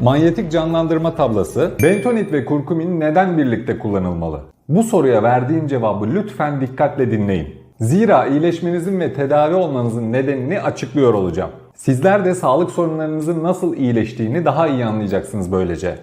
Manyetik canlandırma tablası, bentonit ve kurkumin neden birlikte kullanılmalı? Bu soruya verdiğim cevabı lütfen dikkatle dinleyin. Zira iyileşmenizin ve tedavi olmanızın nedenini açıklıyor olacağım. Sizler de sağlık sorunlarınızın nasıl iyileştiğini daha iyi anlayacaksınız böylece.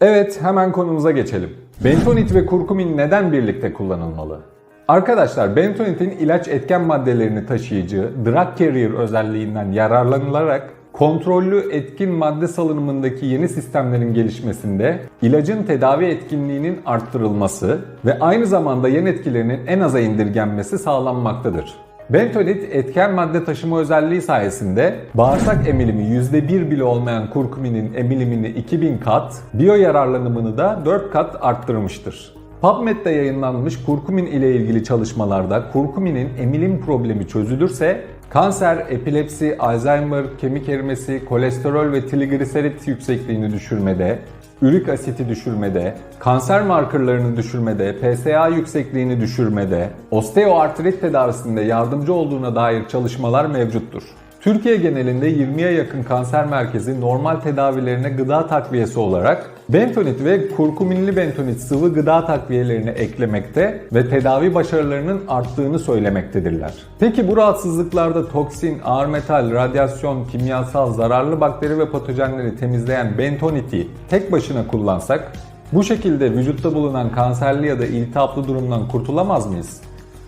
Evet, hemen konumuza geçelim. Bentonit ve kurkumin neden birlikte kullanılmalı? Arkadaşlar bentonitin ilaç etken maddelerini taşıyıcı drug carrier özelliğinden yararlanılarak kontrollü etkin madde salınımındaki yeni sistemlerin gelişmesinde ilacın tedavi etkinliğinin arttırılması ve aynı zamanda yan etkilerinin en aza indirgenmesi sağlanmaktadır. Bentonit etken madde taşıma özelliği sayesinde bağırsak emilimi %1 bile olmayan kurkuminin emilimini 2000 kat, biyo yararlanımını da 4 kat arttırmıştır. PubMed'de yayınlanmış kurkumin ile ilgili çalışmalarda kurkuminin emilim problemi çözülürse kanser, epilepsi, Alzheimer, kemik erimesi, kolesterol ve trigliserit yüksekliğini düşürmede, ürik asiti düşürmede, kanser markerlarını düşürmede, PSA yüksekliğini düşürmede, osteoartrit tedavisinde yardımcı olduğuna dair çalışmalar mevcuttur. Türkiye genelinde 20'ye yakın kanser merkezi normal tedavilerine gıda takviyesi olarak bentonit ve kurkuminli bentonit sıvı gıda takviyelerine eklemekte ve tedavi başarılarının arttığını söylemektedirler. Peki bu rahatsızlıklarda toksin, ağır metal, radyasyon, kimyasal, zararlı bakteri ve patojenleri temizleyen bentoniti tek başına kullansak bu şekilde vücutta bulunan kanserli ya da iltihaplı durumdan kurtulamaz mıyız?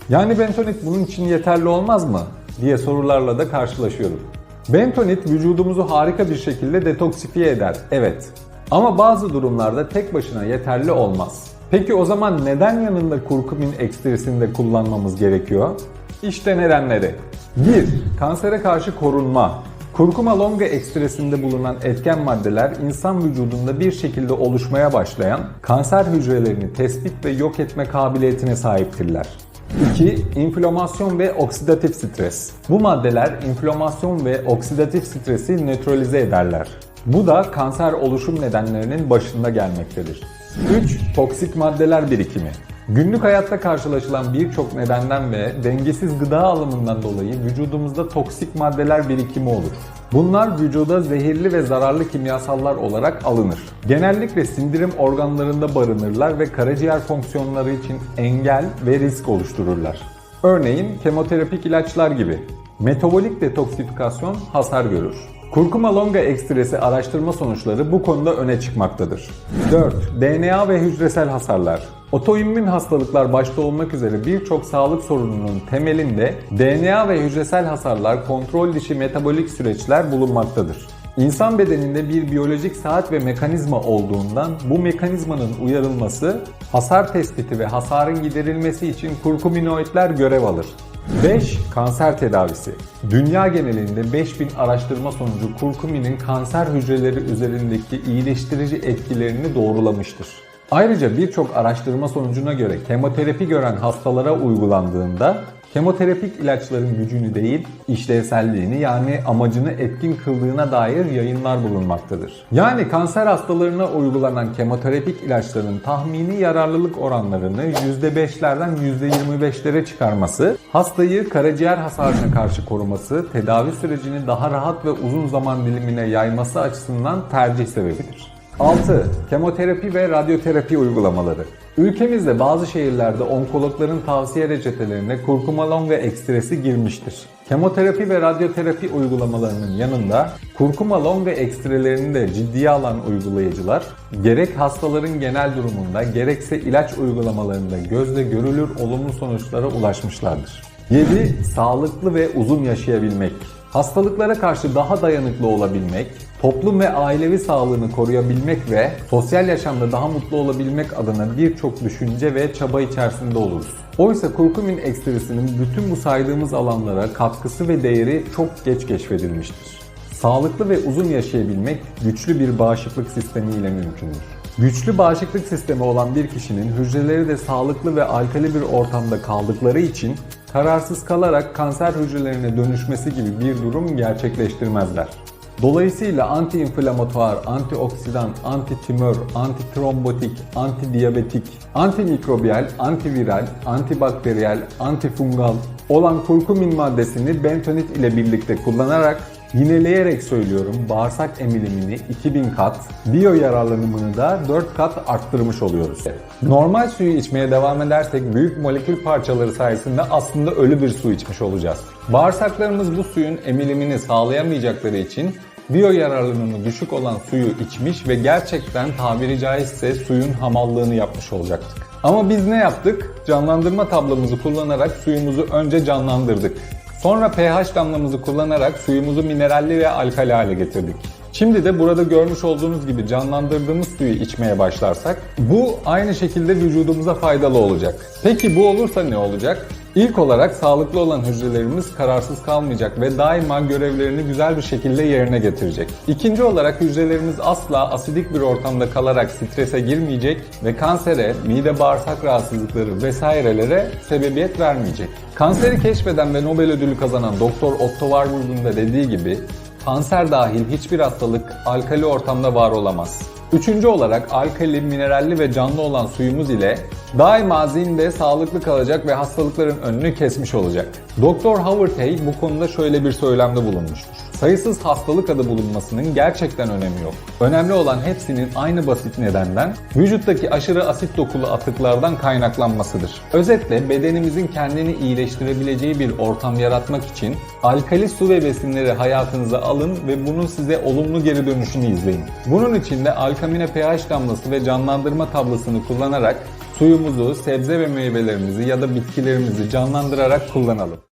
Yani bentonit bunun için yeterli olmaz mı? Diye sorularla da karşılaşıyorum. Bentonit vücudumuzu harika bir şekilde detoksifiye eder. Evet. Ama bazı durumlarda tek başına yeterli olmaz. Peki o zaman neden yanında kurkumin ekstresini de kullanmamız gerekiyor? İşte nedenleri. 1. Kansere karşı korunma. Kurkuma longa ekstresinde bulunan etken maddeler insan vücudunda bir şekilde oluşmaya başlayan kanser hücrelerini tespit ve yok etme kabiliyetine sahiptirler. 2. İnflamasyon ve oksidatif stres. Bu maddeler inflamasyon ve oksidatif stresi nötralize ederler. Bu da kanser oluşum nedenlerinin başında gelmektedir. 3. Toksik maddeler birikimi. Günlük hayatta karşılaşılan birçok nedenden ve dengesiz gıda alımından dolayı vücudumuzda toksik maddeler birikimi olur. Bunlar vücuda zehirli ve zararlı kimyasallar olarak alınır. Genellikle sindirim organlarında barınırlar ve karaciğer fonksiyonları için engel ve risk oluştururlar. Örneğin kemoterapik ilaçlar gibi. Metabolik detoksifikasyon hasar görür. Kurkuma longa ekstresi araştırma sonuçları bu konuda öne çıkmaktadır. 4. DNA ve hücresel hasarlar. Otoimmün hastalıklar başta olmak üzere birçok sağlık sorununun temelinde DNA ve hücresel hasarlar kontrol dışı metabolik süreçler bulunmaktadır. İnsan bedeninde bir biyolojik saat ve mekanizma olduğundan bu mekanizmanın uyarılması, hasar tespiti ve hasarın giderilmesi için kurkuminoidler görev alır. 5. Kanser tedavisi. Dünya genelinde 5000 araştırma sonucu kurkuminin kanser hücreleri üzerindeki iyileştirici etkilerini doğrulamıştır. Ayrıca birçok araştırma sonucuna göre kemoterapi gören hastalara uygulandığında kemoterapik ilaçların gücünü değil, işlevselliğini yani amacını etkin kıldığına dair yayınlar bulunmaktadır. Yani kanser hastalarına uygulanan kemoterapik ilaçların tahmini yararlılık oranlarını %5'lerden %25'lere çıkarması, hastayı karaciğer hasarına karşı koruması, tedavi sürecini daha rahat ve uzun zaman dilimine yayması açısından tercih sebebidir. 6. Kemoterapi ve radyoterapi uygulamaları. Ülkemizde bazı şehirlerde onkologların tavsiye reçetelerine kurkuma longa ekstresi girmiştir. Kemoterapi ve radyoterapi uygulamalarının yanında kurkuma longa ekstrelerini de ciddiye alan uygulayıcılar gerek hastaların genel durumunda gerekse ilaç uygulamalarında gözle görülür olumlu sonuçlara ulaşmışlardır. 7. Sağlıklı ve uzun yaşayabilmek. Hastalıklara karşı daha dayanıklı olabilmek, toplum ve ailevi sağlığını koruyabilmek ve sosyal yaşamda daha mutlu olabilmek adına birçok düşünce ve çaba içerisinde oluruz. Oysa kurkumin ekstresinin bütün bu saydığımız alanlara katkısı ve değeri çok geç keşfedilmiştir. Sağlıklı ve uzun yaşayabilmek güçlü bir bağışıklık sistemi ile mümkündür. Güçlü bağışıklık sistemi olan bir kişinin hücreleri de sağlıklı ve alkali bir ortamda kaldıkları için kararsız kalarak kanser hücrelerine dönüşmesi gibi bir durum gerçekleştirmezler. Dolayısıyla anti-inflamatuar, antioksidan, anti-tümör, antitrombotik, antidiyabetik, antimikrobiyal, antiviral, antibakteriyel, antifungal olan kurkumin maddesini bentonit ile birlikte kullanarak Yineleyerek söylüyorum bağırsak emilimini 2000 kat, biyo yararlanımını da 4 kat arttırmış oluyoruz. Normal suyu içmeye devam edersek büyük molekül parçaları sayesinde aslında ölü bir su içmiş olacağız. Bağırsaklarımız bu suyun emilimini sağlayamayacakları için biyo yararlılığını düşük olan suyu içmiş ve gerçekten tabiri caizse suyun hamallığını yapmış olacaktık. Ama biz ne yaptık? Canlandırma tablomuzu kullanarak suyumuzu önce canlandırdık. Sonra pH damlamızı kullanarak suyumuzu mineralli ve alkali hale getirdik. Şimdi de burada görmüş olduğunuz gibi canlandırdığımız suyu içmeye başlarsak bu aynı şekilde vücudumuza faydalı olacak. Peki bu olursa ne olacak? İlk olarak sağlıklı olan hücrelerimiz kararsız kalmayacak ve daima görevlerini güzel bir şekilde yerine getirecek. İkinci olarak hücrelerimiz asla asidik bir ortamda kalarak strese girmeyecek ve kansere, mide bağırsak rahatsızlıkları vesairelere sebebiyet vermeyecek. Kanseri keşfeden ve Nobel ödülü kazanan Doktor Otto Warburg'un da dediği gibi kanser dahil hiçbir hastalık alkali ortamda var olamaz. Üçüncü olarak alkali, mineralli ve canlı olan suyumuz ile daima zinde sağlıklı kalacak ve hastalıkların önünü kesmiş olacak. Doktor Howard Hay bu konuda şöyle bir söylemde bulunmuştur. Sayısız hastalık adı bulunmasının gerçekten önemi yok. Önemli olan hepsinin aynı basit nedenden vücuttaki aşırı asit dokulu atıklardan kaynaklanmasıdır. Özetle bedenimizin kendini iyileştirebileceği bir ortam yaratmak için alkali su ve besinleri hayatınıza alın ve bunun size olumlu geri dönüşünü izleyin. Bunun için de alkamine pH damlası ve canlandırma tablasını kullanarak suyumuzu, sebze ve meyvelerimizi ya da bitkilerimizi canlandırarak kullanalım.